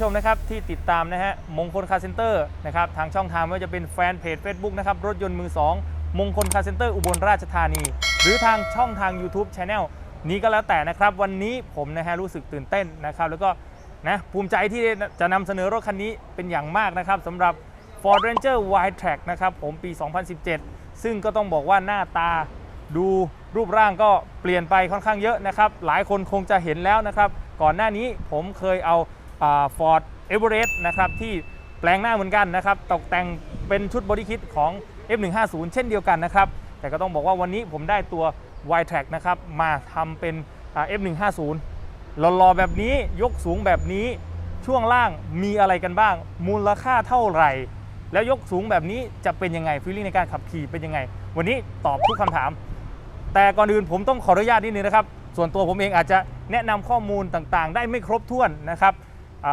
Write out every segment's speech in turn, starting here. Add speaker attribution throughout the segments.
Speaker 1: ผู้ชมนะครับที่ติดตามนะฮะมงคลคาร์เซ็นเตอร์นะครับทางช่องทางไม่ว่าจะเป็นแฟนเพจ Facebook นะครับรถยนต์มือ 2 มงคลคาร์เซ็นเตอร์อุบลราชธานี หรือทางช่องทาง YouTube Channel นี้ก็แล้วแต่นะครับวันนี้ผมนะฮะรู้สึกตื่นเต้นนะครับแล้วก็นะภูมิใจที่จะนำเสนอรถคันนี้เป็นอย่างมากนะครับสำหรับ Ford Ranger Wide Track นะครับผมปี 2017 ซึ่งก็ต้องบอกว่าหน้าตาดูรูปร่างก็เปลี่ยนไปค่อนข้างเยอะนะครับ หลายคนคงจะเห็นแล้วนะครับ ก่อนหน้านี้ผมเคยเอา ฟอร์ดเอเวอเรสต์นะครับที่แปลงหน้าเหมือนกันนะครับตกแต่งเป็นชุดบอดี้คิดของ F150 เช่นเดียวกันนะครับแต่ก็ต้องบอกว่าวันนี้ผมได้ตัว Wide Track นะครับมาทำเป็นอ่า F150 หล่อๆแบบนี้ยกสูงแบบนี้ช่วงล่างมีอะไรกันบ้าง มูลค่าเท่าไหร่ แล้วยกสูงแบบนี้จะเป็นยังไงฟีลลิ่งในการขับขี่เป็นยังไง วันนี้ตอบทุกคำถาม แต่ก่อนอื่นผมต้องขออนุญาตนิดนึงนะครับ ส่วนตัวผมเองอาจจะแนะนำข้อมูลต่างๆ ได้ไม่ครบถ้วนนะครับ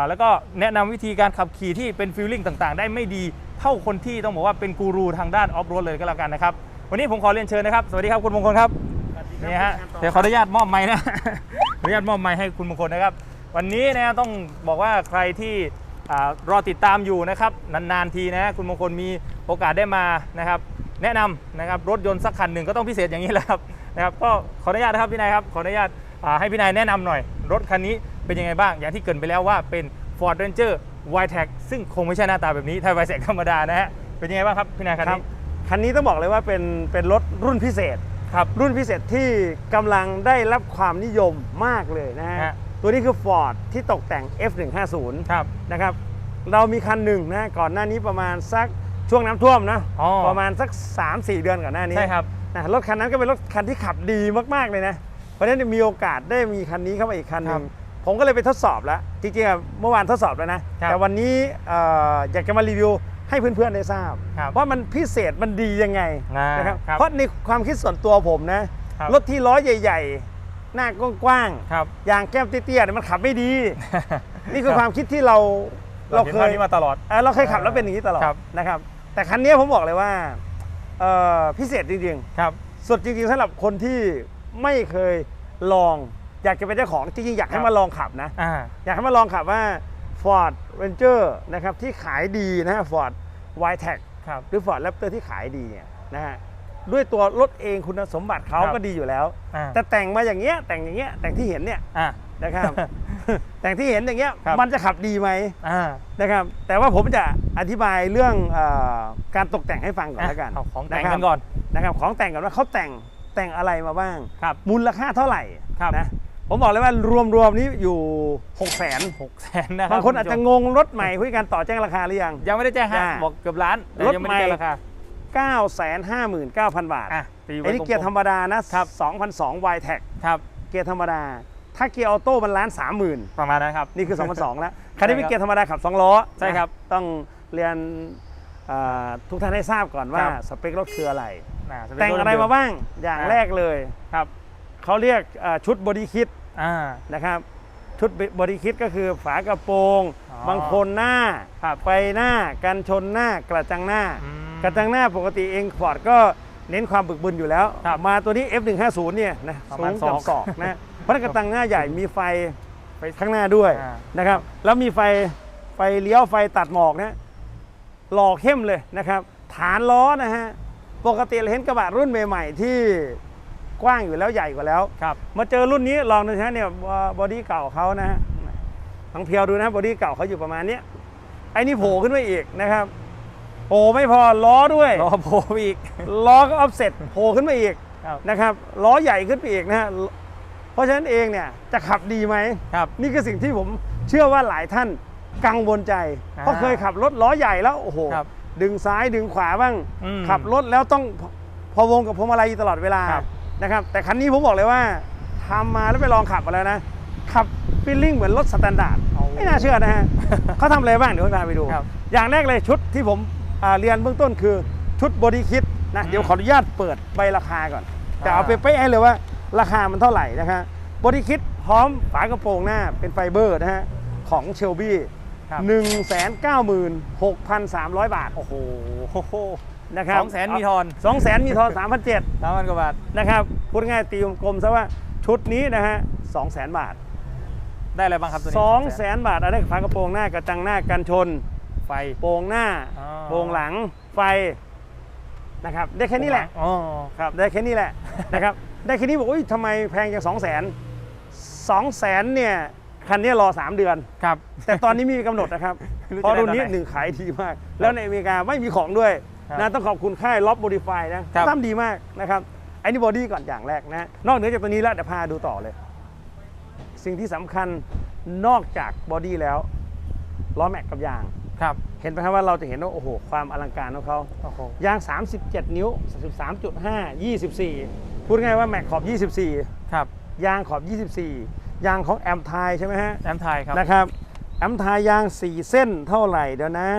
Speaker 1: แล้วก็แนะนำวิธีการขับขี่ที่เป็นฟีลลิ่งต่างๆ ได้ไม่ดีเท่าคนที่ต้องบอกว่าเป็นกูรูทางด้านออฟโรดเลยก็แล้วกันนะครับ วันนี้ผมขอเรียนเชิญนะครับ สวัสดีครับคุณมงคลครับนี่ฮะเดี๋ยวขออนุญาตมอบไม้นะขออนุญาตมอบไม้ให้คุณมงคลนะครับ วันนี้นะต้องบอกว่าใครที่อารอติดตามอยู่นะครับนานๆทีนะคุณมงคลมีโอกาสได้มานะครับ แนะนำนะครับรถยนต์สักคันหนึ่งก็ต้องพิเศษอย่างนี้แหละครับนะครับ ก็ขออนุญาตนะครับพี่นายครับขออนุญาตอ่าให้พี่นายแนะนำหน่อย รถคันนี้ เป็นยังไงบ้าง อย่างที่เกรินไปแล้วว่าเป็น Ford Ranger Wide Track ซึ่งคงไม่ใช่หน้าตาแบบนี้ไทยไวแสกธรรมดานะฮะ เป็นยังไงบ้างครับพี่นายคัน
Speaker 2: ครั
Speaker 1: นี้
Speaker 2: บคันนี้ต้องบอกเลยว่าเป็นเป็นรถรุ่นพิเศษ
Speaker 1: ครับ
Speaker 2: รุ่นพิเศษที่กำลังได้รับความนิยมมากเลยนะฮะ
Speaker 1: ฮะ
Speaker 2: ตัวนี้คือ Ford ที่ตกแต่ง F150
Speaker 1: ครับ
Speaker 2: นะครับ เรามีคันหนึ่งนะก่อนหน้านี้ประมาณสักช่วงน้ำท่วมนะ
Speaker 1: อ๋อ
Speaker 2: ประมาณสัก 3-4 เดือนก่อนหน้านี้
Speaker 1: ใช่ครับ
Speaker 2: นะรถคันนั้นก็เป็นรถคันที่ขับดีมากๆเลยนะ เพราะฉะนั้นมีโอกาสได้มีคันนี้เข้ามาอีกคันหนึ่ง ผมก็เลยไปทดสอบแล้วจริงๆอะเมื่อวานทดสอบแล้วนะ
Speaker 1: ครับ
Speaker 2: แต่วันนี้เอ่ออยากจะมารีวิวให้เพื่อนๆได้ทราบ
Speaker 1: ครับ
Speaker 2: ว่ามันพิเศษมันดียังไง
Speaker 1: อ่าน
Speaker 2: นะครับ
Speaker 1: ครับ
Speaker 2: เพราะในความคิดส่วนตัวผมนะครับรถที่ล้อใหญ่ๆ หน้ากว้าง
Speaker 1: ครับ
Speaker 2: ๆยางแก้มเตี้ยๆเนี่ยมันขับไม่ดี นี่คือความคิดที่เรา
Speaker 1: เรา
Speaker 2: เรา
Speaker 1: เค
Speaker 2: เค
Speaker 1: ย
Speaker 2: ย
Speaker 1: นี้มาตลอด
Speaker 2: เอ่อเราเคยขับแล้วเป็นอย่างนี้ตลอด
Speaker 1: ครับ
Speaker 2: นะครับ แต่คันนี้ผมบอกเลยว่าเอ่อพิเศษจริง
Speaker 1: ครับ
Speaker 2: ๆสุดจริงๆสำหรับคนที่ไม่เคยลอง อยากจะเป็นเจ้าของจริงๆอยากให้
Speaker 1: ครับ
Speaker 2: มาลองขับนะ
Speaker 1: อ่า
Speaker 2: อยากให้มาลองขับว่า Ford Ranger นะครับที่ขายดีนะฮะ Ford w i t e c
Speaker 1: ครับ
Speaker 2: หรือ Ford Raptor ที่ขายดีเนี่ยนะฮะด้วยตัวรถเองคุณสมบัติเขา
Speaker 1: ครับ
Speaker 2: ก็ดีอยู่แล้ว
Speaker 1: อ่า
Speaker 2: แต่แต่งมาอย่างเงี้ยแต่งอย่างเงี้ยแต่งที่เห็นเนี่ย
Speaker 1: อ่า
Speaker 2: นะครับ แต่งที่เห็นอย่างเงี้ย
Speaker 1: ครับ
Speaker 2: มันจะขับดีไหม
Speaker 1: อ่า
Speaker 2: นะครับ แต่ว่าผมจะอธิบายเรื่องเออการตกแต่งให้ฟังก่อนแล้วกัน
Speaker 1: เอาของแต่งะ
Speaker 2: ครับ
Speaker 1: กันก่อน
Speaker 2: นะครับของแต่งก่อนว่าเขาแต่งแต่งอะไรมาบ้าง
Speaker 1: ครับ
Speaker 2: มูลค่าเท่าไหร่
Speaker 1: ครับ
Speaker 2: นะ ผมบอกเลยว่ารวมๆนี้อยู่6 0 0 0 0น
Speaker 1: หกแสนนะครับ
Speaker 2: บางคนอาจจะ
Speaker 1: ณ
Speaker 2: งงรถใหม่คุยกันต่อแจ้งราคาหรือยัง
Speaker 1: ผู้ชมยังไม่ได้แจ้งฮะ
Speaker 2: อ่า
Speaker 1: บอกเกือบล้านแต่
Speaker 2: รถ
Speaker 1: ยังไม่ได้แจ้ง
Speaker 2: ใหม่
Speaker 1: ราคา
Speaker 2: 959,000 บาท
Speaker 1: อะตีไว้
Speaker 2: ไอ้นี่เกียร์ธรรมดานะครับ2,002 y t e c
Speaker 1: ครับ
Speaker 2: เกียร์ธรรมดา ถ้าเกียร์ออโต้มันล้าน30,000
Speaker 1: ประมาณนั้นครับ
Speaker 2: นี่คือ 2002 แล้ว คันนี้เป็นเกียร์ธรรมดาขับ 2 ล้อ
Speaker 1: ใช่ครับ
Speaker 2: นะต้องเรียนเอ่อทุกท่านให้ทราบก่อนว่า
Speaker 1: ครับ
Speaker 2: สเปครถคืออะไร
Speaker 1: อ่าสเปค
Speaker 2: แต่งอะไรมาบ้างอย่าง
Speaker 1: อ่า
Speaker 2: แรกเลย
Speaker 1: ครับ
Speaker 2: เขาเรียกเอ่อชุดบอดี้คิด
Speaker 1: อ่า
Speaker 2: นะครับชุดบอดี้คิดก็คือฝากระโปรง
Speaker 1: อ๋อ
Speaker 2: บางคนหน้า
Speaker 1: ครับ
Speaker 2: ไฟหน้ากันชนหน้ากระจังหน้า
Speaker 1: อืม
Speaker 2: กระจังหน้าปกติเองฟอร์ดก็เน้นความบึกบึนอยู่แล้ว
Speaker 1: ครับ
Speaker 2: มาตัวนี้ F150 เนี่ยนะ
Speaker 1: ประ
Speaker 2: สู
Speaker 1: มาณ
Speaker 2: งกับ
Speaker 1: ศอก
Speaker 2: ศอกนะเพราะฉะนั้นกระจังหน้าใหญ่มีไฟ
Speaker 1: ไป
Speaker 2: ข้างหน้าด้วย
Speaker 1: อ่า
Speaker 2: นะครับแล้วมีไฟไฟเลี้ยวไฟตัดหมอกนะหล่อเข้มเลยนะครับ ฐานล้อนะฮะปกติเราเห็นกระบะรุ่นใหม่ ๆ ที่ กว้างอยู่แล้วใหญ่กว่าแล้ว
Speaker 1: ครับ
Speaker 2: มาเจอรุ่นนี้ลองดูนะเนี่ยบอดี้เก่าเขานะฮะลองเพียวดูนะบอดี้เก่าเขาอยู่ประมาณเนี้ยไอ้นี่โผล่ขึ้นมาอีกนะครับโอ้ไม่พอล้อด้วย
Speaker 1: รอโผล่อีก
Speaker 2: ล้อก็ออฟเซ็ตโผล่ขึ้นมาอีก
Speaker 1: ครับ
Speaker 2: นะครับล้อใหญ่ขึ้นไปอีกนะฮะเพราะฉะนั้นเองเนี่ยจะขับดีไหม
Speaker 1: ครับ
Speaker 2: นี่คือสิ่งที่ผมเชื่อว่าหลายท่านกังวลใจ
Speaker 1: อ่า
Speaker 2: เพราะเคยขับรถล้อใหญ่แล้วโอ้โห
Speaker 1: ครับ
Speaker 2: ดึงซ้ายดึงขวาบ้าง
Speaker 1: อืม
Speaker 2: ขับรถแล้วต้องพพอวงกับพวงมาลัยตลอดเวลา
Speaker 1: ครับ
Speaker 2: นะครับแต่คันนี้ผมบอกเลยว่าทำมาแล้วไปลองขับมาแล้วนะขับฟีลลิ่งเหมือนรถสแตนดาร์ด
Speaker 1: เอา
Speaker 2: ไม่น่าเชื่อนะฮะเขาทำอะไรบ้างเดี๋ยวผมพาไปดู
Speaker 1: ครับ
Speaker 2: อย่างแรกเลยชุดที่ผมอ่าเรียนเบื้องต้นคือชุดบอดี้คิดนะ
Speaker 1: อืม
Speaker 2: เดี๋ยวขออนุญาตเปิดใบราคาก่อนจะ
Speaker 1: อ่า
Speaker 2: เอาไปเป๊ะให้เลยว่าราคามันเท่าไหร่นะครับบอดี้คิดพร้อมฝากระโปรงหน้าเป็นไฟเบอร์นะฮะของเชลบี้
Speaker 1: ครับ
Speaker 2: หนึ่งแสนเก้าหมื่นหกพันสามร้อยบาท
Speaker 1: โอ้โห
Speaker 2: นะครับ
Speaker 1: สองแสนมีทอน
Speaker 2: สองแสนมีทอนสามพันเจ็ด
Speaker 1: สามพันกว่าบาท
Speaker 2: นะครับพูดง่ายๆตีกลมๆซะว่าชุดนี้นะฮะสองแสนบาท
Speaker 1: ได้อะไรบ้างครับตัวนี้
Speaker 2: สองแส
Speaker 1: 200,000
Speaker 2: นบาทอะไรฝากระโปรงหน้ากระจังหน้ากันชน
Speaker 1: ไฟ
Speaker 2: โปรงหน้า
Speaker 1: อ๋อ
Speaker 2: โปรงหลังไฟนะครับได้แค่นี้แหละ
Speaker 1: อ๋อ
Speaker 2: ครับได้แค่นี้แหละนะครับได้แค่นี้บอกอุ้ยทำไมแพงจังสองแสนสองแสนเนี่ยคันนี้รอ 3 เดือน
Speaker 1: ครับ
Speaker 2: แต่ตอนนี้ไมมีกำหนดนะครับ
Speaker 1: ไม่รู้
Speaker 2: เพราะ
Speaker 1: จะได้
Speaker 2: รุ่นนี้
Speaker 1: ตอนไหน
Speaker 2: หนึ่งขายดีมาก แล้วในอเมริกาไม่มีของด้วย
Speaker 1: ครับ
Speaker 2: นะต้องขอบคุณค่ายล็อบโมดิฟายนะครับทำดีมากนะครับไอ้นี่บอดี้ก่อนอย่างแรกนะนอกเหนือจากตัวนี้แล้วเดี๋ยวพาดูต่อเลย สิ่งที่สำคัญนอกจากบอดี้แล้วล้อแม็กกับยาง
Speaker 1: ครับ
Speaker 2: เห็นไหมครับว่าเราจะเห็นว่าโอ้โหความอลังการของเขา
Speaker 1: โอ้โห
Speaker 2: ยาง 37 นิ้ว 33.5 24 พูดง่ายว่าแม็กขอบ 24
Speaker 1: ครับ
Speaker 2: ยางขอบ 24 ยางของแอมไทยใช่ไหมฮะ
Speaker 1: แอมไทยครับ
Speaker 2: นะครับแอมไทยยาง 4 เส้นเท่าไหร่เดี๋ยวนะ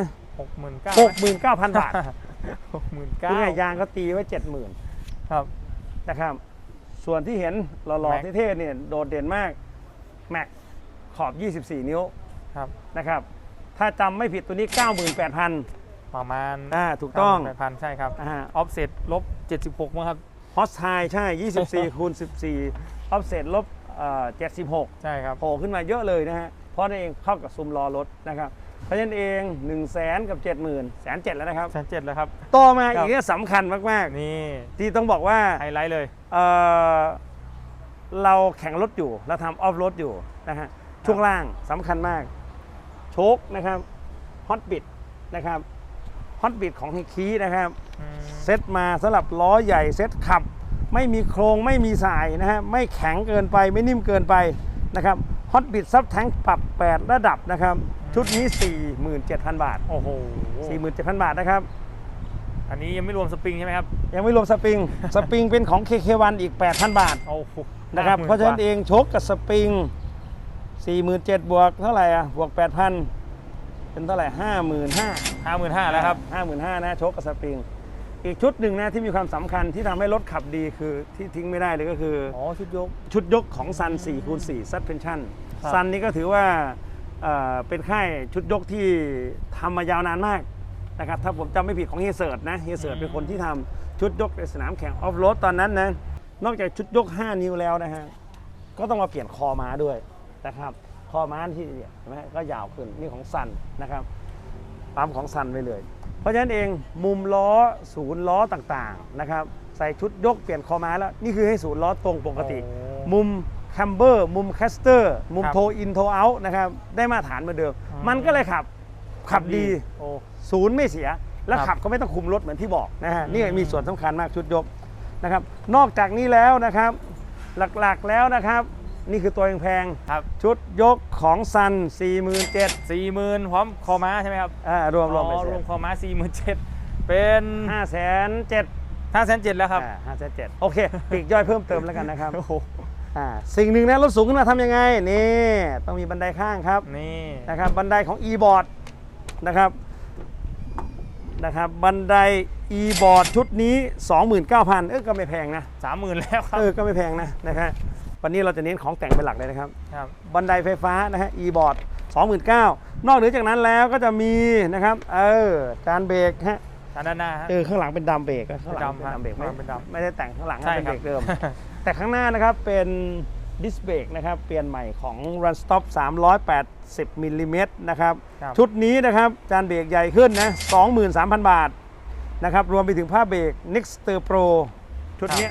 Speaker 1: หกหมื่นเก้า
Speaker 2: 69,000 บาท
Speaker 1: หกหมื่น
Speaker 2: พู
Speaker 1: เก้า
Speaker 2: ดง่ายยางก็ตีไว้70,000
Speaker 1: ครับ
Speaker 2: นะครับ ส่วนที่เห็นหล่อ
Speaker 1: แม็ก
Speaker 2: ๆเท่ๆเนี่ยโดดเด่นมากแม็กขอบ 24 นิ้ว
Speaker 1: ครับ
Speaker 2: นะครับ ถ้าจำไม่ผิดตัวนี้ 98,000
Speaker 1: ประมาณ
Speaker 2: อ่าถูกต้อง
Speaker 1: แปดพันใช่ครับ
Speaker 2: อ่า
Speaker 1: ออฟเซ็ตลบ 76มั้งครับ
Speaker 2: ฮอสไทใช่ 24คูณ14ออฟเซตลบเอ่อ76
Speaker 1: ใช่ครับ
Speaker 2: โผล่ขึ้นมาเยอะเลยนะฮะ เพราะนั่นเองเข้ากับซุ้มล้อรถนะครับ เพราะฉะนั้นเอง1 0 0 0 0แสนกับ70,000แสนเจ็ดแล้วนะครับ
Speaker 1: แสนเจ็ดแล้วครับ
Speaker 2: ต่อมา
Speaker 1: ครั
Speaker 2: อี
Speaker 1: บ
Speaker 2: กเนี่ยสำคัญมาก
Speaker 1: นี่
Speaker 2: ๆที่ต้องบอกว่า
Speaker 1: ไฮไลท์เลย
Speaker 2: เอ่อเราแข่งรถอยู่เราทำออฟรถอยู่นะฮะช่วงล่างสำคัญมาก โชคนะครับฮอตบิดนะครับฮอตบิดของไฮคีนะครับ
Speaker 1: อืม
Speaker 2: เซตมาสำหรับล้อใหญ่เซตขับ ไม่มีโครงไม่มีสายนะฮะไม่แข็งเกินไปไม่นิ่มเกินไปนะครับฮอตบิดซับแทงปรับ 8 ระดับนะครับ ชุดนี้ 47,000 บาท
Speaker 1: โอ้โห
Speaker 2: 47,000 บาทนะครับ
Speaker 1: อันนี้ยังไม่รวมสปริงใช่ไหมครับ
Speaker 2: ยังไม่รวมสปริง สปริงเป็นของ KK1 อีก 8,000 บาท
Speaker 1: โอ้โห
Speaker 2: นะครับ
Speaker 1: 50,000
Speaker 2: เพราะฉะนั้น
Speaker 1: กว่
Speaker 2: เองโชคกับสปริง 47,000บวกเท่าไหร่อะ บวก 8,000 เป็นเท่าไหร่ 55,000
Speaker 1: ห้าหมื่นห้าแล้วครับ
Speaker 2: ห้าหมื่นห้านะโชคกับสปริงอีกชุดหนึ่งนะที่มีความสำคัญที่ทำให้รถขับดีคือที่ทิ้งไม่ได้เลยก็คือ
Speaker 1: อ๋อ ชุดยก
Speaker 2: ชุดยกของซัน4คูณ4 suspension
Speaker 1: ครับ
Speaker 2: ซันนี่ก็ถือว่า เอ่อเป็นค่ายชุดยกที่ทำมายาวนานมากนะครับถ้าผมจำไม่ผิดของเฮเซิร์ดนะเฮเซิร์ดเป็นคนที่ทำชุดยกในสนามแข่งออฟโรดตอนนั้นนะนอกจากชุดยก 5 นิ้วแล้วนะฮะก็ต้องมาเปลี่ยนคอม้าด้วยนะครับคอม้าที่เนี่ยเห็นไหมก็ยาวขึ้นนี่ของซันนะครับปั๊มของซันไปเลย เพราะฉะนั้นเองมุมล้อศูนย์ล้อต่างๆนะครับใส่ชุดยกเปลี่ยนคอม้าแล้วนี่คือให้ศูนย์ล้อตรงปกติ
Speaker 1: โอ้
Speaker 2: มุม แคมเบอร์มุมแคสเตอร์มุม
Speaker 1: ครับ
Speaker 2: โทอินโทเอาท์นะครับ ได้มาตรฐานเหมือนเดิม
Speaker 1: อืม
Speaker 2: มันก็เลยขับขับดี
Speaker 1: โอ้
Speaker 2: ศูนย์ไม่เสีย แล้ว
Speaker 1: ครับ
Speaker 2: ขับก็ไม่ต้องคุมรถเหมือนที่บอกนะฮะ
Speaker 1: อืม
Speaker 2: นี่มีส่วนสำคัญมากชุดยกนะครับ นอกจากนี้แล้วนะครับหลักๆแล้วนะครับ นี่คือตัวแพง
Speaker 1: ครับ
Speaker 2: ๆชุดยกของซัน 47,000
Speaker 1: สี่หมื่นพร้อมคอม้าใช่ไหมครับ
Speaker 2: อ่ารวมรวมไป
Speaker 1: อ๋อ
Speaker 2: เส
Speaker 1: ร
Speaker 2: ร็
Speaker 1: วม
Speaker 2: จ
Speaker 1: คอม้าสี่หมื่นเจ็ดเป็น
Speaker 2: ห้าแสนเจ็ด
Speaker 1: ห้าแสนเจ็ดแล้วครับ
Speaker 2: ห้าแสนเจ็ดโอเคปลีกย่อยเพิ่มเติมแล้วกันนะครับ
Speaker 1: โอ้โห
Speaker 2: อ่าสิ่งหนึ่งนะรถสูงขึ้นมาทำยังไงนี่ต้องมีบันไดข้างครับ
Speaker 1: นี่
Speaker 2: นะครับบันไดของ e-board นะครับนะครับบันได e-board ชุดนี้ 29,000 เออก็ไม่แพงนะ
Speaker 1: สามหมื่นแล้วครับ
Speaker 2: เออก็ไม่แพงนะนะครับวันนี้เราจะเน้นของแต่งเป็นหลักเลยนะครับ
Speaker 1: ครับ
Speaker 2: บันไดไฟฟ้านะฮะ e-board 29,000นอกเหนือจากนั้นแล้วก็จะมีนะครับเออจานเบรกฮะ
Speaker 1: ทางด้านหน้าฮะ
Speaker 2: เออข้างหลังเป็นดัมเบรกอะข้างหลัง
Speaker 1: เป็นดำ
Speaker 2: เป็นดัมเบรกไม่
Speaker 1: ฮะเป็นดำ
Speaker 2: ไม่ได้แต่งข้างหลังนะ
Speaker 1: ใช่
Speaker 2: เป็น
Speaker 1: ครั
Speaker 2: เบ
Speaker 1: บ
Speaker 2: รกเดิม แต่ข้างหน้านะครับเป็นดิสเบรกนะครับเปลี่ยนใหม่ของ Run Stop 380มิลลิเมตรนะครับ
Speaker 1: ครับ
Speaker 2: ชุดนี้นะครับจานเบรกใหญ่ขึ้นนะ23,000 บาทนะครับรวมไปถึงผ้าเบรก Nexter Pro ชุดเนี้ย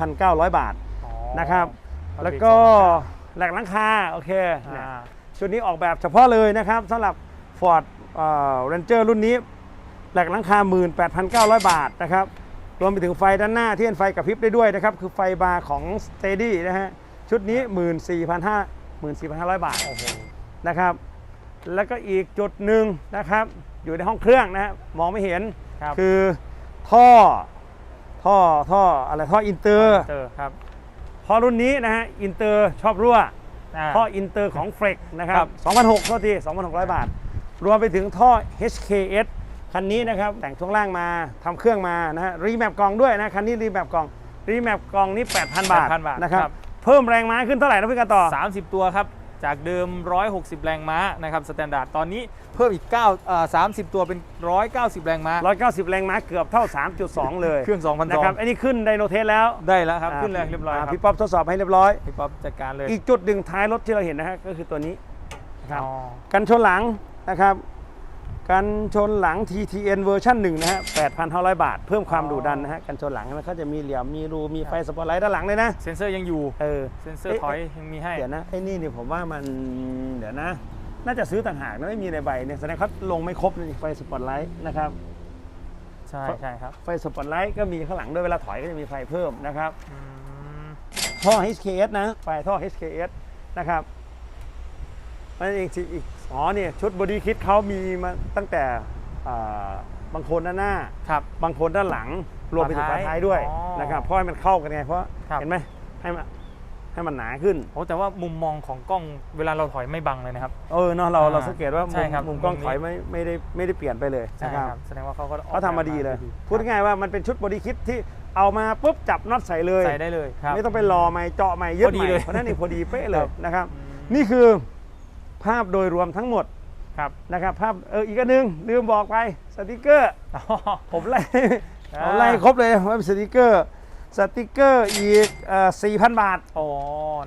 Speaker 2: 2,900 บาท
Speaker 1: อ๋อ
Speaker 2: นะครับ
Speaker 1: เอา
Speaker 2: แล้ว
Speaker 1: เบร
Speaker 2: ก็
Speaker 1: สอง
Speaker 2: แหลกหลังคาโอเค
Speaker 1: อ่า
Speaker 2: เนี่ยชุดนี้ออกแบบเฉพาะเลยนะครับสำหรับ Ford เอ่อ Ranger รุ่นนี้แหลกหลังคา 18,900 บาทนะครับ รวมไปถึงไฟด้านหน้าที่เป็นไฟกระพริบได้ด้วยนะครับ คือไฟบาร์ของ Steady นะฮะ ชุดนี้ 14,500 14,500 บาท
Speaker 1: โอ้โห
Speaker 2: นะครับ แล้วก็อีกจุดหนึ่งนะครับ อยู่ในห้องเครื่องนะฮะมองไม่เห็น
Speaker 1: ครับ
Speaker 2: คือท่อท่อท่ออะไรท่ออินเตอร์
Speaker 1: เจอครับ
Speaker 2: พอรุ่นนี้นะฮะอินเตอร์ชอบรั่ว
Speaker 1: อ่า
Speaker 2: ท่ออินเตอร์ของเฟรกนะค
Speaker 1: ค
Speaker 2: รั
Speaker 1: รับ
Speaker 2: บ2,600โทษที2,600 บาท รวมไปถึงท่อ HKS คันนี้นะครับแต่งช่วงล่างมาทำเครื่องมานะฮะรีแมปกล่องด้วยนะคันนี้รีแมปกล่องรีแมปกล่องนี่8,000 บาท
Speaker 1: 8,000บาท
Speaker 2: นะครับ
Speaker 1: ครับ
Speaker 2: เพิ่มแรงม้าขึ้นเท่าไหร่นะพี่กันต่อ
Speaker 1: สามสิบตัวครับจากเดิม 160 แรงม้านะครับสแตนดาร์ดตอนนี้เพิ่มอีก9อ่า30 ตัวเป็น 190 แรงม้า
Speaker 2: 190 แรงม้าเกือบเท่า 3.2 เลย
Speaker 1: เครื่อง2,002
Speaker 2: นะครับอันนี้ขึ้นไดโนเทสแล้ว
Speaker 1: ได้แล้วครับ ขึ้นแรงเรียบร้อยครับ
Speaker 2: พี่ป๊อปทดสอบให้เรียบร้อย
Speaker 1: พี่ป๊อปจัดการเลย
Speaker 2: อีกจุดหนึ่งท้ายรถที่เราเห็นนะฮะก็คือตัวนี้นะครับ
Speaker 1: อ๋อ
Speaker 2: กันชนหลังนะครับ กันชนหลัง TTN เวอร์ชันหนึ่งนะฮะ 8,500 บาท เพิ่มความดุดันนะฮะ กันชนหลังมันเขาจะมีเหลี่ยม มีรู มีไฟสปอตไลท์ด้านหลังเลยนะ
Speaker 1: เซนเซอร์ยังอยู่
Speaker 2: เออ
Speaker 1: เซนเซอร์ถอยยังมีให้
Speaker 2: เดี๋ยวนะ ไอ้นี่เนี่ยผมว่ามัน เดี๋ยวนะ น่าจะซื้อต่างหากนะไม่มีในใบเนี่ย แสดงเขาลงไม่ครบเลยนี่ไฟสปอตไลท์นะครับ
Speaker 1: ใช่ใช่ครับ
Speaker 2: ไฟสปอตไลท์ก็มีข้างหลังด้วยเวลาถอยก็จะมีไฟเพิ่มนะครับ
Speaker 1: อืม
Speaker 2: ท่อ HKS นะ ไฟท่อ HKS นะครับ นั่นเองสิอีกอ๋อเนี่ยชุดบอดี้คิดเขามีมาตั้งแต่อ่าบางคนด้านหน้า
Speaker 1: ครับ
Speaker 2: บางคนด้านหลังรวมไปถึงฝา
Speaker 1: ฝาท้าย
Speaker 2: ท้ายด้วย
Speaker 1: อ๋อ
Speaker 2: นะครับเพราะให้มันเข้ากันไงเพราะ
Speaker 1: ครับ
Speaker 2: เห็นไหมให้มันให้มันหนาขึ้น
Speaker 1: โอ้แต่ว่ามุมมองของกล้องเวลาเราถอยไม่บังเลยนะครับ
Speaker 2: เออเนาะเรา
Speaker 1: อ่า
Speaker 2: เราสังเกตว่ามุ
Speaker 1: ใช่
Speaker 2: ม
Speaker 1: ครับ
Speaker 2: มุมกล้อง
Speaker 1: มุมนี้
Speaker 2: ถอยไม่ไม่ได้ไม่ได้เปลี่ยนไปเลย
Speaker 1: ใช่
Speaker 2: นะครับ
Speaker 1: ครับแสดงว่าเขาก็ออก
Speaker 2: เขาทำมาดีเลย
Speaker 1: แบบ
Speaker 2: พูดง่ายๆว่ามันเป็นชุดบอดี้คิดที่เอามาปุ๊บจับน็อตใส่เลย
Speaker 1: ใส่ได้เลยครับ
Speaker 2: ไม่ต้องไปรอไม่เจาะไม่ยึด
Speaker 1: พอดี
Speaker 2: ใหม่
Speaker 1: เลย
Speaker 2: เพราะนั่นเองพอดีเป๊ะเล
Speaker 1: ครั
Speaker 2: ย
Speaker 1: บ
Speaker 2: นะครับ
Speaker 1: อืม
Speaker 2: นี่คือ ภาพโดยรวมทั้งหมด
Speaker 1: ครับ
Speaker 2: นะครับภาพเอออีกอันหนึงลืมบอกไปสติกเกอร์
Speaker 1: อ๋อ
Speaker 2: ผมไล่
Speaker 1: อ่า
Speaker 2: ผมไล่ครบเลยว่าเป็นสติกเกอร์สติกเกอร์อีกสี่พันบาท
Speaker 1: โอ้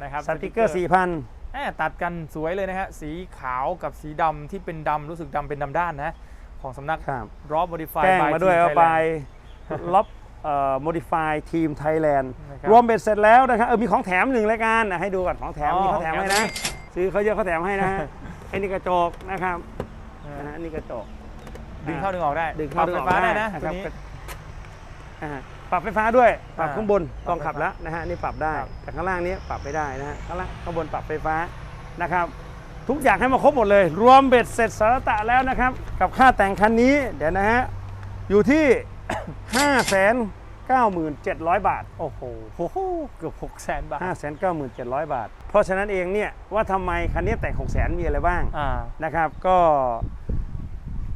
Speaker 1: นะครับ
Speaker 2: สติกเกอร์สี่พัน
Speaker 1: แหม่ตัดกันสวยเลยนะฮะสีขาวกับสีดำที่เป็นดำรู้สึกดำเป็นดำด้านนะของสำนัก
Speaker 2: ครับ
Speaker 1: รอบบอดี้ไฟ
Speaker 2: แจ้งมาด้วยเอาไปล็อบโมดิฟายทีมไทยแลนด์
Speaker 1: นะครับ
Speaker 2: รวมเบ็ดเสร็จแล้วนะครับเออมีของแถมหนึ่งรายการอะให้ดูก่อนของแถม
Speaker 1: อ๋อ
Speaker 2: มีเขาแถม
Speaker 1: ของแถม
Speaker 2: ให้นะ ซื้อเขาเยอะเขาแถมให้นะฮะไอ้นี่กระจกนะครับ
Speaker 1: เออ
Speaker 2: นะฮะนี่กระจก
Speaker 1: ดึงเข้าดึงออกได้
Speaker 2: ดึงเข้า
Speaker 1: ปรับ
Speaker 2: ดึงออก
Speaker 1: ไฟฟ้าได้
Speaker 2: ได้
Speaker 1: นะ
Speaker 2: นะ
Speaker 1: ตัว
Speaker 2: ครับ
Speaker 1: นี้
Speaker 2: อ่าปรับไฟฟ้าด้วย ปรับ
Speaker 1: อ่า
Speaker 2: ข้างบน
Speaker 1: ปรับ
Speaker 2: ลองขับแล้วนะฮะนี่ปรับได้
Speaker 1: ครับ
Speaker 2: แต่ข้างล่างนี้ปรับไม่ได้นะฮะข้างล่างข้างบนปรับไฟฟ้านะครับ ทุกอย่างให้มาครบหมดเลย รวมเบ็ดเสร็จสารตะแล้วนะครับ กับค่าแต่งคันนี้เดี๋ยวนะฮะอยู่ที่ 5 9 7 0 0 บาท
Speaker 1: โอ้โหโอ้โหเกือบ6แสนบาท
Speaker 2: 5 9 7 0 0 บาท เพราะฉะนั้นเองเนี่ยว่าทำไมคันนี้แต่ง6 0 0 0 0มีอะไรบ้าง
Speaker 1: อ่า
Speaker 2: นะครับ ก็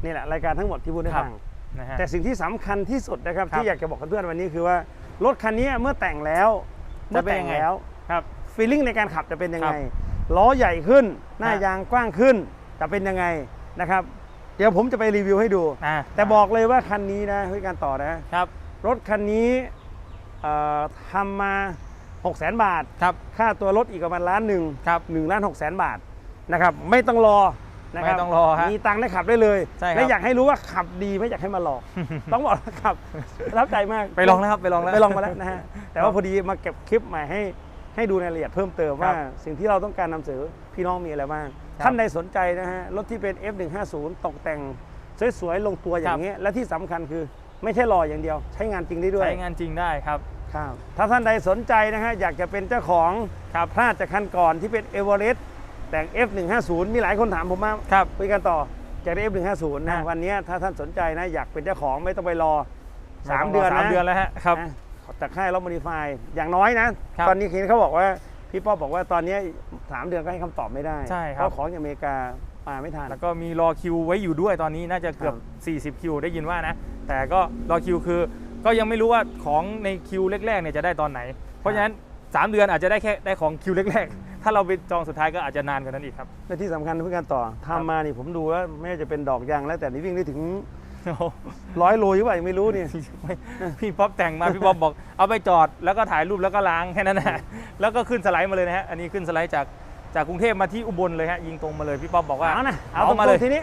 Speaker 2: นี่แหละรายการทั้งหมดที่พูดให้
Speaker 1: ครับ
Speaker 2: ฟัง
Speaker 1: นะฮะ
Speaker 2: แต่สิ่งที่สำคัญที่สุดนะครับ
Speaker 1: ครับ
Speaker 2: ที่อยากจะบอกกับเพื่อนวันนี้คือว่ารถคันนี้เมื่อแต่งแล้วเมื่
Speaker 1: จะ
Speaker 2: อ
Speaker 1: เป็น
Speaker 2: แต่
Speaker 1: ยังงไง
Speaker 2: แล้ว
Speaker 1: ครับ
Speaker 2: ฟีลลิ่งในการขับจะเป็นยังไง
Speaker 1: ครับ
Speaker 2: ล้อใหญ่ขึ้น หน้า
Speaker 1: ฮะ
Speaker 2: ยางกว้างขึ้นจะเป็นยังไงนะครับ เดี๋ยวผมจะไปรีวิวให้ดู
Speaker 1: อ่า
Speaker 2: แต่บอกเลยว่าคันนี้นะเพื่อการต่อนะ
Speaker 1: ครับ
Speaker 2: รถคันนี้เอ่อทำมา6 0 0 0 0 0บาท
Speaker 1: ครับ
Speaker 2: ค่าตัวรถอีกประมาณล้านหนึ่ง
Speaker 1: ครับ
Speaker 2: หนึ่งล้านหกแสนบาทนะครับไม่ต้องรอนะครับ
Speaker 1: ไม่ต้องรอฮะ
Speaker 2: มีตังค์ได้ขับได้เลย
Speaker 1: ใช่ครับ
Speaker 2: และอยากให้รู้ว่าขับดีไม่อยากให้มาหลอก ต้องบอกว่าขับประทับใจมาก
Speaker 1: ไปลองแล้วครับไปลองแล้ว
Speaker 2: ไปลองมาแล้วนะฮะแต่ว่าพอดีมาเก็บคลิปใหม่ให้ให้ดูในรายละเอียดเพิ่มเติม
Speaker 1: ครับ
Speaker 2: ว่าสิ่งที่เราต้องการนำเสนอพี่น้องมีอะไรบ้าง
Speaker 1: ครับ
Speaker 2: ท่านใดสนใจนะฮะรถที่เป็น F150 ตกแต่งสวยๆลงตัวอย่างนี้ยและที่สำคัญคือ ไม่ใช่รออย่างเดียว ใช้งานจริงได้ด้วย
Speaker 1: ใช้งานจริงได้ครับ
Speaker 2: ครับถ้าท่านใดสนใจนะฮะอยากจะเป็นเจ้าของ
Speaker 1: ครับ
Speaker 2: พลาดจากคันก่อนที่เป็นเอเวอเรสต์แต่ง F150 มีหลายคนถามผมมา
Speaker 1: ครับ
Speaker 2: คุยกันต่ออยากได้ F150 นะ
Speaker 1: อะ
Speaker 2: วันนี้ถ้าท่านสนใจนะอยากเป็นเจ้าของไม่ต้องไปรอ
Speaker 1: ไม่ต้งร
Speaker 2: 3เดือน
Speaker 1: สาม
Speaker 2: นะ
Speaker 1: เดือนแล้วฮะครับ
Speaker 2: นะจากค่ายรถมอดิฟายอย่างน้อยนะ
Speaker 1: ครับ
Speaker 2: ตอนนี้เห็นเขาบอกว่าพี่ป้อบอกว่าตอนนี้สามเดือนก็ให้คำตอบไม่ได้
Speaker 1: ใช่ครับ
Speaker 2: เพราะของจากอเมริกามาไม่ทัน
Speaker 1: แล้วก็มีรอคิวไว้อยู่ด้วยตอนนี้น่าจะเกือบ 40 คิวได้ยินว่านะ แต่ก็รอคิวคือ ก็ยังไม่รู้ว่าของในคิวแรกๆเนี่ยจะได้ตอนไหน เพราะฉะนั้น 3 เดือนอาจจะได้แค่ได้ของคิวแรกๆ ถ้าเราไปจองสุดท้ายก็อาจจะนานกว่านั้นอีกครับ
Speaker 2: และที่สำคัญเพื่อการต่อทำมานี่ผมดูว่าไม่ว่าจะเป็นดอกยางแล้วแต่นี่วิ่งได้ถึง
Speaker 1: โอ้โห
Speaker 2: ร้อยโลหรือเปล่ายังไม่รู้นี่
Speaker 1: ไม่พี่ป๊อปแต่งมา พี่ป๊อปบอกเอาไปจอดแล้วก็ถ่ายรูปแล้วก็ล้างแค่นั้นนะแล้วก็ขึ้นสไลด์มาเลยนะฮะอันนี้ขึ้นสไลด์จากจากกรุงเทพมาที่อุบลเลยฮะยิงตรงมาเลยพี่ป๊อปบอกว่า
Speaker 2: เอานะเอา
Speaker 1: เอา
Speaker 2: มา
Speaker 1: มา
Speaker 2: เล
Speaker 1: เลยย
Speaker 2: ทีนี้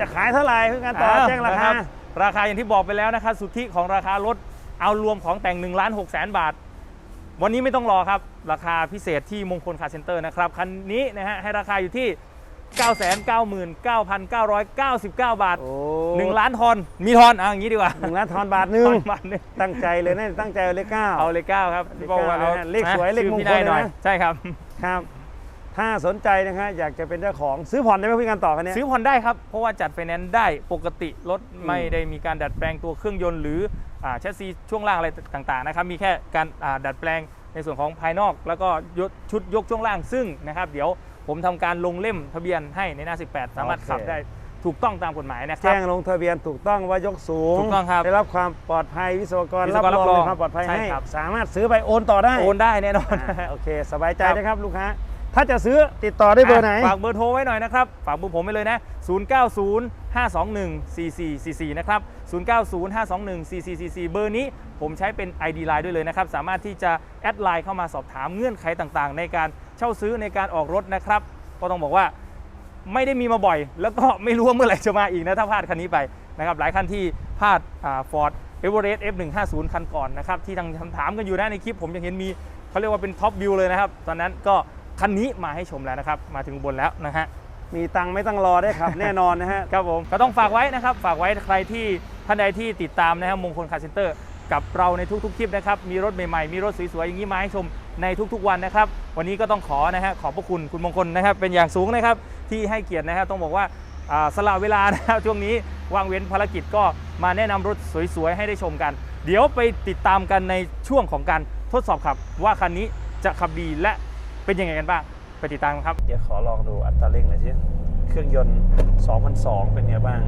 Speaker 2: จะขายเท่าไหร่เพื่อการต่อ
Speaker 1: อ้ว
Speaker 2: แจ้งรา
Speaker 1: นะ
Speaker 2: คา
Speaker 1: บ ราคาอย่างที่บอกไปแล้วนะครับสุทธิของราคารถเอารวมของแต่ง1ล้าน6แสนบาท วันนี้ไม่ต้องรอครับ ราคาพิเศษที่มงคลคาร์เซ็นเตอร์นะครับคันนี้นะฮะให้ราคาอยู่ที่ 999,999 บาท
Speaker 2: โอ้
Speaker 1: 1ล้านทอนมีทอนอะอย่างนี้ดีกว่า
Speaker 2: หนึ่งล้านทอนบาทหนึ่ง
Speaker 1: ทอนบาทหนึง
Speaker 2: ตั้งใจเลยนะตั้งใจเอาเลขเก้า
Speaker 1: เอาเลขเก้าครับ
Speaker 2: เลข
Speaker 1: พี่บอกว่า
Speaker 2: เก้า
Speaker 1: เอา
Speaker 2: นะฮะเลขสวย
Speaker 1: นะ
Speaker 2: เลข
Speaker 1: ชื่อ
Speaker 2: มงคล
Speaker 1: พี่นายหน่อย
Speaker 2: เลยนะ
Speaker 1: ใช่ครับ
Speaker 2: ครับ ถ้าสนใจนะฮะอยากจะเป็นเจ้าของซื้อผ่อนได้ไหมพี่การต่อคันนี้
Speaker 1: ซื้อผ่อนได้ครับ เพราะว่าจัดไฟแนนซ์ได้ปกติรถ
Speaker 2: อืม
Speaker 1: ไม่ได้มีการดัดแปลงตัวเครื่องยนต์หรืออ่าแชสซีช่วงล่างอะไรต่างๆนะครับมีแค่การอ่าดัดแปลงในส่วนของภายนอก แล้วก็ยกชุดยกช่วงล่างซึ่งนะครับ เดี๋ยวผมทำการลงเล่มทะเบียนให้ในหน้า 18 สามารถขับได้ถูกต้องตามกฎหมายนะครับ
Speaker 2: แจ้งลงทะเบียนถูกต้องว่ายกสูง
Speaker 1: ถูกต้องครับ
Speaker 2: ได้รับความปลอดภัยวิศวกร
Speaker 1: วิศ
Speaker 2: รับ
Speaker 1: วกร
Speaker 2: ร
Speaker 1: รับ
Speaker 2: อง
Speaker 1: รอง
Speaker 2: ในความปลอดภัย
Speaker 1: ใช่
Speaker 2: ให้
Speaker 1: ครับ
Speaker 2: สามารถซื้อไปโอนต่อได้
Speaker 1: โอนได้แน่นอน
Speaker 2: อ่าโอเค สบายใจ
Speaker 1: ครับ
Speaker 2: นะครับลูกค้า ถ้าจะซื้อติดต่อได้เบอร์ไหน
Speaker 1: ฝากเบอร์โทรไว้หน่อยนะครับ ฝากเบอร์ผมไปเลยนะ 0905214444 นะครับ 0905214444 เบอร์นี้ผมใช้เป็น ID Line ด้วยเลยนะครับ สามารถที่จะแอดไลน์เข้ามาสอบถามเงื่อนไขต่างๆ ในการเช่าซื้อในการออกรถนะครับ ก็ต้องบอกว่าไม่ได้มีมาบ่อย แล้วก็ไม่รู้ว่าเมื่อไหร่จะมาอีกนะถ้าพลาดคันนี้ไปนะครับ หลายคันที่พลาดฟอร์ดเอเวอเรสต์ F150 คันก่อนนะครับที่ทางถามกันอยู่นะในคลิปผมยังเห็นมีเขาเรียกว่าเป็นท็อปวิวเลยนะครับ ตอนนั้นก็ คันนี้มาให้ชมแล้วนะครับ มาถึงอุบนแล้วนะฮะ
Speaker 2: มีตังค์ไม่ต้องรอได้ครับ แน่นอนนะฮะ
Speaker 1: ครับผม ก็ต้องฝากไว้นะครับ ฝากไว้ใครที่ท่านใดที่ติดตามนะครับมงคลคาร์เซ็นเตอร์กับเราในทุก ๆ คลิปนะครับ มีรถใหม่ๆ มีรถสวยๆ อย่างนี้มาให้ชมในทุกๆวันนะครับ วันนี้ก็ต้องขอนะฮะ ขอบพระคุณคุณมงคลนะครับ เป็นอย่างสูงนะครับ ที่ให้เกียรตินะครับต้องบอกว่าอ่าสละเวลานะครับช่วงนี้ว่างเว้นภารกิจก็มาแนะนำรถสวยๆ ให้ได้ชมกัน เดี๋ยวไปติดตามกันในช่วงของการทดสอบขับว่าคันนี้จะขับดีและ เป็นยังไงกันบ้าง ไปติดตามกันครับ
Speaker 2: เดี๋ยวขอลองดูอัตราเร่งหน่อยสิเครื่องยนต์ 2002 เป็นไงบ้าง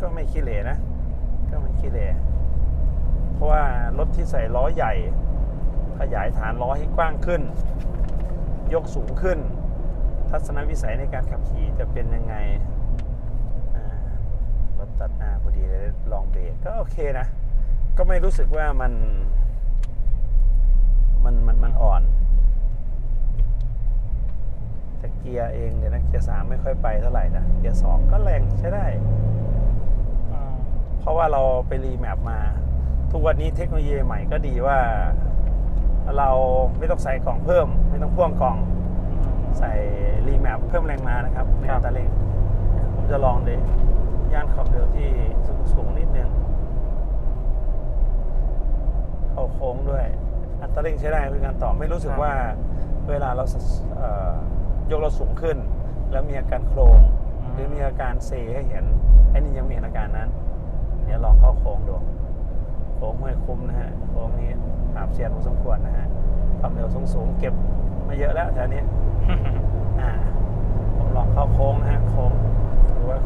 Speaker 2: ก็ไม่ขี้เหร่นะ ก็ไม่ขี้เหร่เพราะว่ารถที่ใส่ล้อใหญ่ ขยายฐานล้อให้กว้างขึ้น ยกสูงขึ้น ทัศนวิสัยในการขับขี่จะเป็นยังไงรถตัดหน้าพอดีเลยลองเบรกก็โอเคนะ ก็ไม่รู้สึกว่ามัน มันมันมันอ่อน แต่เกียร์เองเนี่ยนะเกียร์สามไม่ค่อยไปเท่าไหร่นะเกียร์สองก็แรงใช้ได้ เพราะว่าเราไปรีแมปมา ทุกวันนี้เทคโนโลยีใหม่ก็ดีว่า เราไม่ต้องใส่กล่องเพิ่ม ไม่ต้องพ่วงกล่อง ใส่รีแมปเพิ่มแรงมานะครับใน
Speaker 1: ครั
Speaker 2: อั
Speaker 1: บ
Speaker 2: ตราเร่งผมจะลองเลยย่านความเร็วที่สูงสูงนิดนึงเข้าโค้งด้วย อัตราเร่งใช้ได้เป็นการต่อไม่รู้สึกว่าเวลาเราสเอ่อ ยกเราสูงขึ้น แล้วมีอาการโครงหรือมีอาการเซให้เห็นไอ้นี่ยังไมีอาการนั้นเดี๋ยวลองเข้าโค้งดูโค้งไม่คุ้มนะฮะโค้งนี้หาบเสียนพอสมควรนะฮะความเร็วสูงสูงๆเก็บมาเยอะแล้วแถวนี้อ่าผมลองเข้าโค้งนะฮะโค้งหรือว่า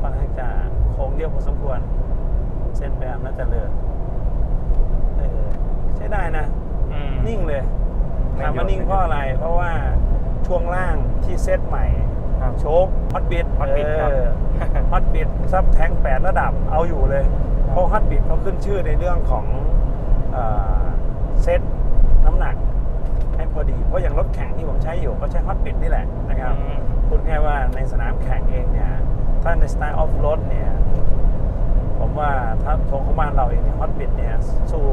Speaker 2: ค่อนข้างจะโค้งเรียบพอสมควร เส้นแบบน่าจะเลิศเออใช้ได้นะ
Speaker 1: อืม
Speaker 2: นิ่งเลย
Speaker 1: ไม่
Speaker 2: ถามว่า
Speaker 1: โยน
Speaker 2: นิ่งเพราะอะไร เพราะว่าช่วงล่าง ที่เซตใหม่
Speaker 1: ครับ
Speaker 2: โชคฮอตบิด
Speaker 1: Hotbit ครับ
Speaker 2: ฮอตบิดซับแทงแปดระดับเอาอยู่เลย เพราะฮอตบิดเขาขึ้นชื่อในเรื่องของเอ่อเซตน้ำหนักให้พอดี เพราะอย่างรถแข่งที่ผมใช้อยู่ก็ใช้ฮอตบิดนี่แหละนะครับ
Speaker 1: อืม
Speaker 2: พูดแค่ว่าในสนามแข่งเองเนี่ย ถ้าในสไตล์ออฟโรดเนี่ย ผมว่าถ้าโชคของบ้านเราเองเนี่ยฮอตบิดเนี่ยสู้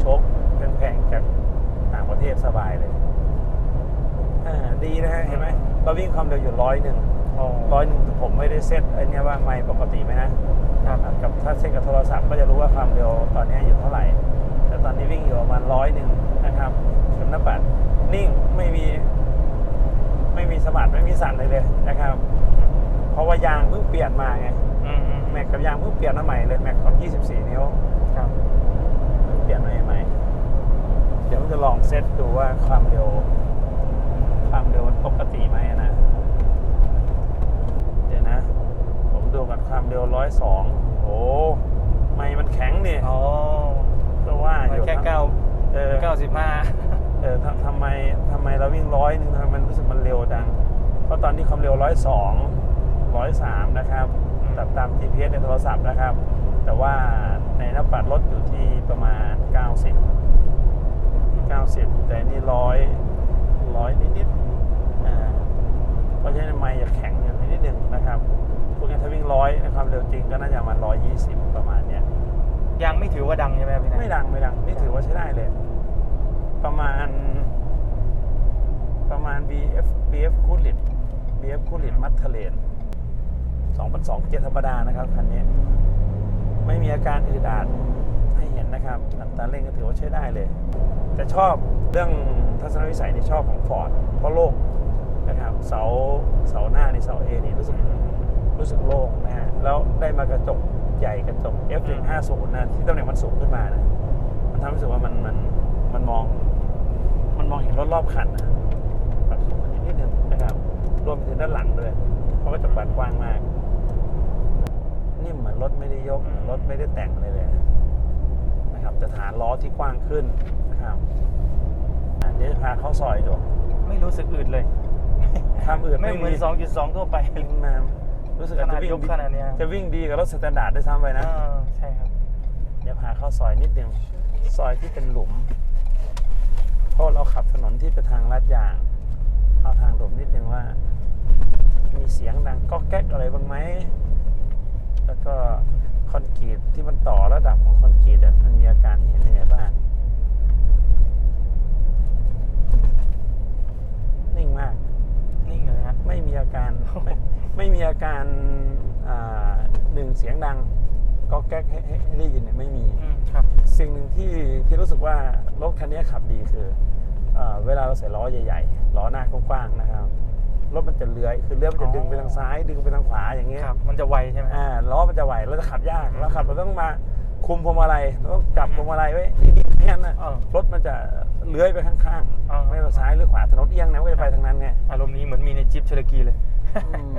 Speaker 2: โชคแพงๆจากต่างประเทศสบายเลย อ่าดีนะฮะเห็นไหมเราวิ่งความเร็วอยู่ร้อยหนึ่ง
Speaker 1: อ๋อ
Speaker 2: ร้อยหนึ่งผมไม่ได้เซตไอ้เนี่ยว่าไม่ปกติไหมนะครับ กับถ้าเซตกับโทรศัพท์ก็จะรู้ว่าความเร็วตอนนี้อยู่เท่าไหร่ แต่ตอนนี้วิ่งอยู่ประมาณร้อยหนึ่งนะครับชนหน้าปัดนิ่งไม่มี ไม่มีสะบัดไม่มีสั่นเลยเลยนะครับ เพราะว่ายางเพิ่งเปลี่ยนมาไง
Speaker 1: อืมอืม
Speaker 2: แม็กกับยางเพิ่งเปลี่ยนมาใหม่เลยแม็กของ24 นิ้ว
Speaker 1: ครับ
Speaker 2: เพิ่งเปลี่ยนมาใหม่ เดี๋ยวผมจะลองเซตดูว่าความเร็ว ความเร็วมันปกติไหมนะ เดี๋ยวนะ ผมดูกันความเร็วร้อยสองโอ้ไม่มันแข็งนี่
Speaker 1: อ๋อ
Speaker 2: ก็ว่าอยู่
Speaker 1: แค่เก้า
Speaker 2: เออ
Speaker 1: เก้าสิบห้า
Speaker 2: เออทำทำไมทำไมเราวิ่งร้อยนึงทำไมมันรู้สึกมันเร็วจังเพราะตอนนี้ความเร็วร้อยสองร้อยสามนะครับ
Speaker 1: อืม
Speaker 2: ตัดตาม GPS ในโทรศัพท์นะครับ แต่ว่าในหน้าปัดรถอยู่ที่ประมาณ 90 90 แต่อันนี่ร้อยร้อยนิดๆอ่า เพราะฉะนั้นไม่จะแข็งอยู่นิดนึงนะครับพวกนี้ถ้าวิ่งร้อยในความเร็วจริงก็น่าจะประมาณ120ประมาณเนี้ย
Speaker 1: ยังไม่ถือว่าดังใช่ไหมครับพี่นาย
Speaker 2: ไม่ดังไม่ดังนี่ถือว่าใช้ได้เลย ประมาณ ประมาณ BF BF คูลิต BF คูลิตมัทเทเลน2,200เกียร์ธรรมดานะครับคันนี้ ไม่มีอาการอืดอาดให้เห็นนะครับอัตราเร่งก็ถือว่าใช้ได้เลย แต่ชอบเรื่องทัศนวิสัยในชอบของฟอร์ดเพราะโล่ง นะครับเสาเสาหน้าในเสาเอนี่รู้สึกรู้สึกโล่งนะฮะแล้วได้มากระจกใหญ่กระจก F150 นะที่ตำแหน่งมันสูงขึ้นมานะมันทำให้รู้สึกว่ามันมันมันมอง มันมองเห็นรถรอบคันนะปรับสูงขึ้นนิดนึงนะครับรวมถึงด้านหลังด้วยเพราะว่ากระจกบานกว้างมากนิ่เหมือนรถไม่ได้ยกเหมือนรถไม่ได้แต่งเลยเลยนะครับแต่ฐานล้อที่กว้างขึ้นนะครับเดี๋ยวจะพาเข้าซอยดู
Speaker 1: ไม่รู้สึกอื่นเลย
Speaker 2: ความอื่น
Speaker 1: ไม่เหมือน2.2 ทั่วไป
Speaker 2: มารู้สึก
Speaker 1: ข
Speaker 2: อาจ
Speaker 1: นาด
Speaker 2: จะวิ่
Speaker 1: ย
Speaker 2: ง
Speaker 1: กขนาดเนี้ย
Speaker 2: จะวิ่งดีกับรถสแตนดาร์ดด้วยซ้ำไปนะ
Speaker 1: อ่าใช่ครับ
Speaker 2: เดี๋ยวพาเข้าซอยนิดนึงซอยที่เป็นหลุมเพราะเราขับถนนที่เป็นทางลาดยางเอาทางหลุมนิดนึงว่า มีเสียงดังก๊อกแก๊กอะไรบ้างไหมแล้วก็คอนกรีตที่มันต่อระดับของคอนกรีตอะมันมีอาการที่เห็นยังไงบ้างนิ่งมาก
Speaker 1: นิ่งเลยฮะ
Speaker 2: ไม่มีอาการ ไม่ไม่มีอาการอ่าหนึ่งเสียงดังก็แก๊กให้ให้ให้ได้ยินเนี่ยไม่มี
Speaker 1: อืมครับ
Speaker 2: สิ่งหนึ่งที่ที่รู้สึก ว่ารถคันนี้ขับดีคือเออเวลาเราใส่ล้อใหญ่ๆล้อหน้ากว้างๆนะครับรถมันจะเลื้อยคือเลื้อยมันจะ
Speaker 1: อ๋อ
Speaker 2: ดึงไปทางซ้าย ดึงไปทางขวาอย่างเงี้ย
Speaker 1: ครับมันจะไวใช่ไหมฮะ
Speaker 2: อ่าล้อมันจะไหวเราจะขับยาก
Speaker 1: อืม
Speaker 2: เราขับเราต้องมาคุมพวงมาลัยเราต้องจับพวงมาลัยไว้นิ่งๆไม่งั้นนะ
Speaker 1: เออ
Speaker 2: รถมันจะเลื้อยไปข้าง
Speaker 1: อ๋อ
Speaker 2: ๆไม่ว่าซ้ายหรือขวาถนนเอียงนะมันก็จะไปทางนั้นไง
Speaker 1: อารมณ์นี้เหมือนมีในจิปเชลกีเลย
Speaker 2: อืม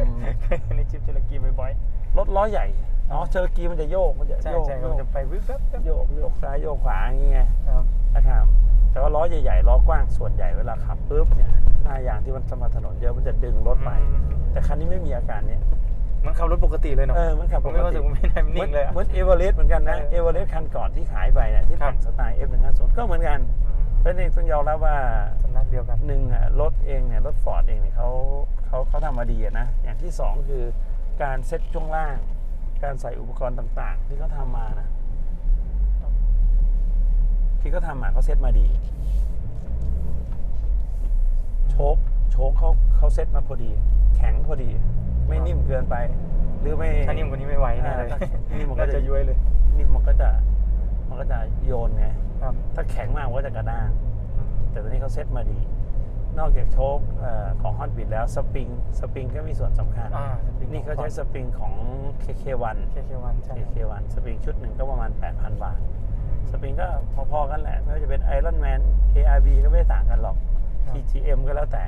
Speaker 1: ในจิปเชลกีบ่อย
Speaker 2: รถล้อใหญ่ อ๋อเชอร์กีมันจะโยกมันจะ
Speaker 1: ๆใช่
Speaker 2: โยก
Speaker 1: ใช่ครับ
Speaker 2: โย
Speaker 1: มัน
Speaker 2: ก
Speaker 1: จะไปวิบแวบแวบ
Speaker 2: โยกโยกซ้ายโยกขวาอย่างเงี้ย
Speaker 1: ครับ
Speaker 2: นะครับแต่ว่าล้อใหญ่ๆล้อกว้างส่วนใหญ่เวลาขับปุ๊บเนี่ยหน้ายางที่มันสมถนนเยอะมันจะดึงรถไป
Speaker 1: อืม
Speaker 2: แต่คันนี้ไม่มีอาการเนี้ย
Speaker 1: มันขับรถปกติเลยเนาะ
Speaker 2: เออมันขับ
Speaker 1: ผมไม่รู้สึกว่าไม่ได้นิ่งเลยอะ
Speaker 2: เหมือนเอเวอเรสต์เหมือนกันนะ
Speaker 1: เออ
Speaker 2: เอเวอเรสต์คันก่อนที่ขายไปเนี่ยที่
Speaker 1: ครับ
Speaker 2: แต่งสไตล์ F150 ก็เหมือนกันเพราะฉะนี่ต้องยอมรับว่า
Speaker 1: สำนักเดียวกัน
Speaker 2: หนึ่งอะรถเองเนี่ยรถฟอร์ดเองเนี่ยเขาเขาเขาทำมาดีอะนะอย่างที่สองคือการเซ็ตช่วงล่าง การใส่อุปกรณ์ต่าง ๆ ที่เขาทำมานะ ที่เขาทำมาเขาเซ็ตมาดี โชคโชคเขาเขาเซ็ตมาพอดี แข็งพอดี ไม่นิ่มเกินไป หรือไม่
Speaker 1: ถ้านิ่มกว่านี้ไม่ไหวแน่เลย
Speaker 2: อ่าถ้านิ่มมันก็
Speaker 1: น่า
Speaker 2: จะ
Speaker 1: จะย้วยเลย
Speaker 2: นิ่มมันก็จะมันก็จะโยนไง
Speaker 1: ครับ
Speaker 2: ถ้าแข็งมากมันก็จะกระด้างแต่ตอนนี้เขาเซ็ตมาดี นอกจากโชคเอ่อของฮอตบิดแล้วสปริงสปริงก็มีส่วนสำคัญ
Speaker 1: อ่าสปริง
Speaker 2: นี่เขาใช้สปริงของ KK1
Speaker 1: เคเควันใช่
Speaker 2: KK1 สปริงชุดหนึ่งก็ประมาณ 8,000 บาท สปริงก็พอๆกันแหละ ไม่ว่าจะเป็น Iron Man ARB ก็ไม่ได้ต่างกันหรอก
Speaker 1: ครับ
Speaker 2: TGM ก็แล้วแต่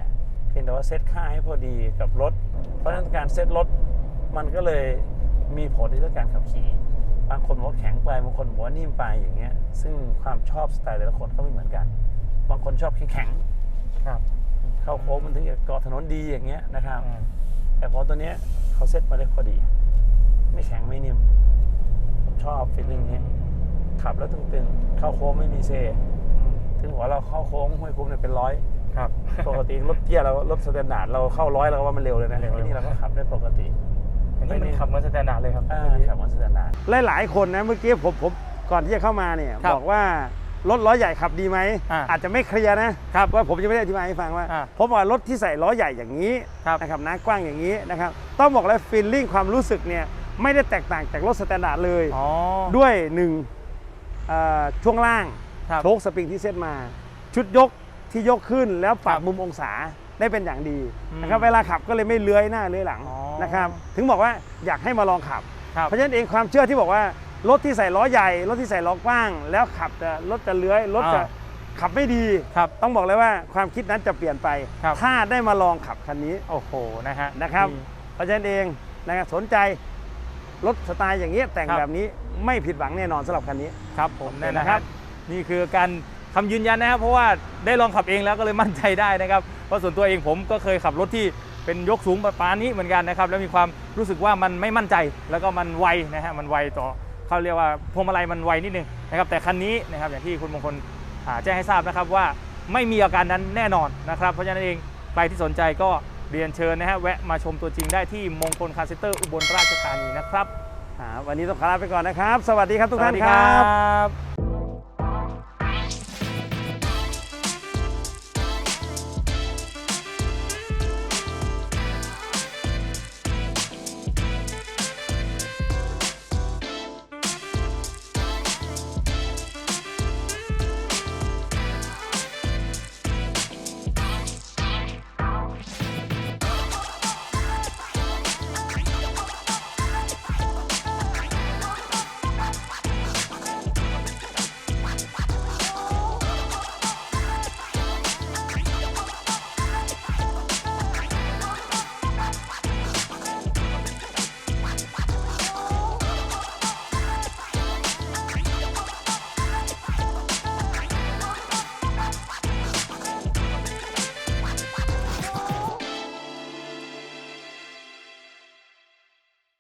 Speaker 2: เพียงแต่ว่าเซ็ตค่าให้พอดีกับรถ เพราะฉะนั้นการเซ็ตรถมันก็เลยมีผลในเรื่องการขับขี่ บางคนบอกว่าแข็งไป บางคนบอกว่านิ่มไปอย่างเงี้ย ซึ่งความชอบสไตล์แต่ละคนก็ไม่เหมือนกัน บางคนชอบแข็ง
Speaker 1: ครับ
Speaker 2: ๆเข้าโค้งมันถึงจะเกาะถนนดีอย่างเงี้ยนะครับ
Speaker 1: อืม
Speaker 2: แต่พอตัวเนี้ยเขาเซ็ตมาได้พอดี ไม่แข็งไม่นิ่มผมชอบฟีลลิ่งนี้ขับแล้วตึงๆ เข้าโค้งไม่มีเซ
Speaker 1: อืม
Speaker 2: ถึงหัวเราเข้าโค้งห้วยคุ้มเนี่ยเป็นร้อย
Speaker 1: ครับ
Speaker 2: ปกติรถเตี้ยเรารถสแตนดาร์ดเราเข้าร้อยเราก็ว่ามันเร็วเลยนะ
Speaker 1: เร็ว
Speaker 2: ที่นี่เราก็ขับได้ปกติ
Speaker 1: อันนี้มันขับเหมือนสแตนดาร์ดเลยครับ
Speaker 2: อ่าขับเหมือนสแตนดาร์ดหลายๆคนนะเมื่อกี้ผมผมก่อนที่จะเข้ามาเนี่ย
Speaker 1: ครับ
Speaker 2: บอกว่า รถล้อใหญ่ขับดีไหม
Speaker 1: อ่า
Speaker 2: อาจจะไม่เคลียร์นะครับว่าผมจะไม่ได้อธิบายให้ฟังว่า
Speaker 1: อ่า
Speaker 2: ผมบอกว่ารถที่ใส่ล้อใหญ่อย่างนี้
Speaker 1: ครับ
Speaker 2: นะครับนะกว้างอย่างนี้นะครับต้องบอกเลยฟีลลิ่งความรู้สึกเนี่ยไม่ได้แตกต่างจากรถสแตนดาร์ดเลย
Speaker 1: อ๋อ
Speaker 2: ด้วยหนึ่งเอ่อช่วงล่าง
Speaker 1: ครับ
Speaker 2: โชคสปริงที่เซตมา ชุดยกที่ยกขึ้นแล้วปรับ
Speaker 1: ครับ
Speaker 2: มุมองศาได้เป็นอย่างดี
Speaker 1: อืม
Speaker 2: นะครับเวลาขับก็เลยไม่เลื้อยหน้าเลื้อยหลัง
Speaker 1: อ๋อ
Speaker 2: นะครับถึงบอกว่าอยากให้มาลองขับ
Speaker 1: ครับ
Speaker 2: เพราะฉะนั้นเองความเชื่อที่บอกว่า รถที่ใส่ล้อใหญ่ รถที่ใส่ล้อกว้าง แล้วขับจะรถจะเลื้อยรถจะ
Speaker 1: อ่า
Speaker 2: ขับไม่ดี
Speaker 1: ครับ
Speaker 2: ต้องบอกเลยว่าความคิดนั้นจะเปลี่ยนไป
Speaker 1: ครับ
Speaker 2: ถ้าได้มาลองขับคันนี้
Speaker 1: โอ้โหนะฮะ
Speaker 2: นะครับ
Speaker 1: ดี
Speaker 2: เพราะฉะนั้นเองนะครับสนใจรถสไตล์อย่างนี้ยแต่ง
Speaker 1: ครับ
Speaker 2: แบบนี้ไม่ผิดหวังแน่นอนสำหรับคันนี้
Speaker 1: ครับผม
Speaker 2: โอเค
Speaker 1: นั่นนะ
Speaker 2: นะ
Speaker 1: ค
Speaker 2: ครั
Speaker 1: รับ
Speaker 2: บ
Speaker 1: นี่คือการคำยืนยันนะครับ เพราะว่าได้ลองขับเองแล้วก็เลยมั่นใจได้นะครับเพราะส่วนตัวเองผมก็เคยขับรถที่เป็นยกสูงประมาณนี้เหมือนกันนะครับ แล้วมีความรู้สึกว่ามันไม่มั่นใจแล้วก็มันไวนะฮะมันไวต่อ เขาเรียกว่าพวงมาลัยมันไวนิดนึงนะครับแต่คันนี้นะครับอย่างที่คุณมงคลอ่าแจ้งให้ทราบนะครับว่าไม่มีอาการนั้นแน่นอนนะครับเพราะฉะนั้นเองใครที่สนใจก็เรียนเชิญนะฮะแวะมาชมตัวจริงได้ที่มงคลคาร์เซ็นเตอร์อุบลราชธานีนะครับ
Speaker 2: อ่าวันนี้ต้องขอลาไปก่อนนะครับ สวัสดีครับทุก
Speaker 1: สวั
Speaker 2: ท่า
Speaker 1: ส
Speaker 2: น
Speaker 1: ดี
Speaker 2: ค
Speaker 1: ค
Speaker 2: รั
Speaker 1: รับบ